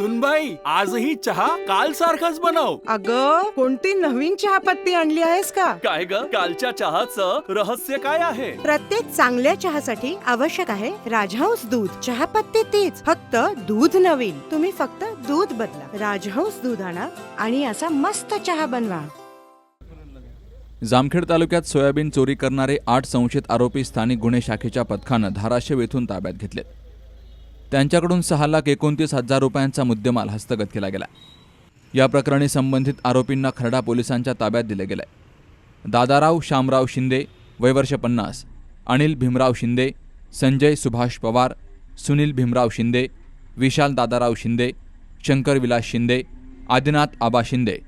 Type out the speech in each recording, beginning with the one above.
सुनबाई आजही चहा काल सारखाच बनव. अग कोणती नवीन चहापत्ती आणली आहेस का? काय ग? कालच्या चहाचं रहस्य काय आहे? प्रत्येक चांगल्या चहासाठी आवश्यक आहे राजहंस दूध. चहापत्ती तीच फक्त दूध नवीन. तुम्ही फक्त दूध बदला. राजहंस दूध आणा आणि असा मस्त चहा बनवा. जामखेड तालुक्यात सोयाबीन चोरी करणारे आठ संशयित आरोपी स्थानिक गुन्हे शाखेच्या पथकानं धाराशिव येथून ताब्यात घेतले त्यांच्याकडून सहा लाख एकोणतीस हजार रुपयांचा मुद्देमाल हस्तगत केला गेला. या प्रकरणी संबंधित आरोपींना खरडा पोलिसांच्या ताब्यात दिले गेले. दादाराव शामराव शिंदे वयवर्ष पन्नास अनिल भीमराव शिंदे संजय सुभाष पवार सुनील भीमराव शिंदे विशाल दादाराव शिंदे शंकर विलास शिंदे आदिनाथ आबा शिंदे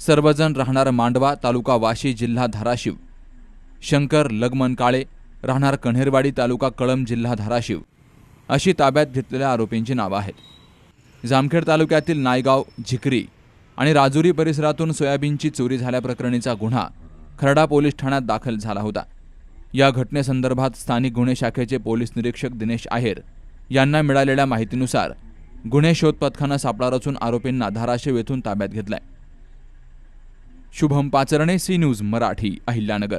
सर्वजण राहणार मांडवा तालुका वाशी जिल्हा धाराशिव. शंकर लगमन काळे राहणार कण्हेरवाडी तालुका कळम जिल्हा धाराशिव. अशी ताब्यात घेतलेल्या आरोपींची नावं आहेत. जामखेड तालुक्यातील नायगाव झिकरी आणि राजुरी परिसरातून सोयाबीनची चोरी झाल्याप्रकरणीचा गुन्हा खरडा पोलीस ठाण्यात दाखल झाला होता. या घटनेसंदर्भात स्थानिक गुन्हे शाखेचे पोलीस निरीक्षक दिनेश आहेर यांना मिळालेल्या माहितीनुसार गुन्हे शोध पथकानं सापळा रचून आरोपींना धाराशिव येथून ताब्यात घेतलाय. Shubham Pacharne C news Marathi Ahilyanagar.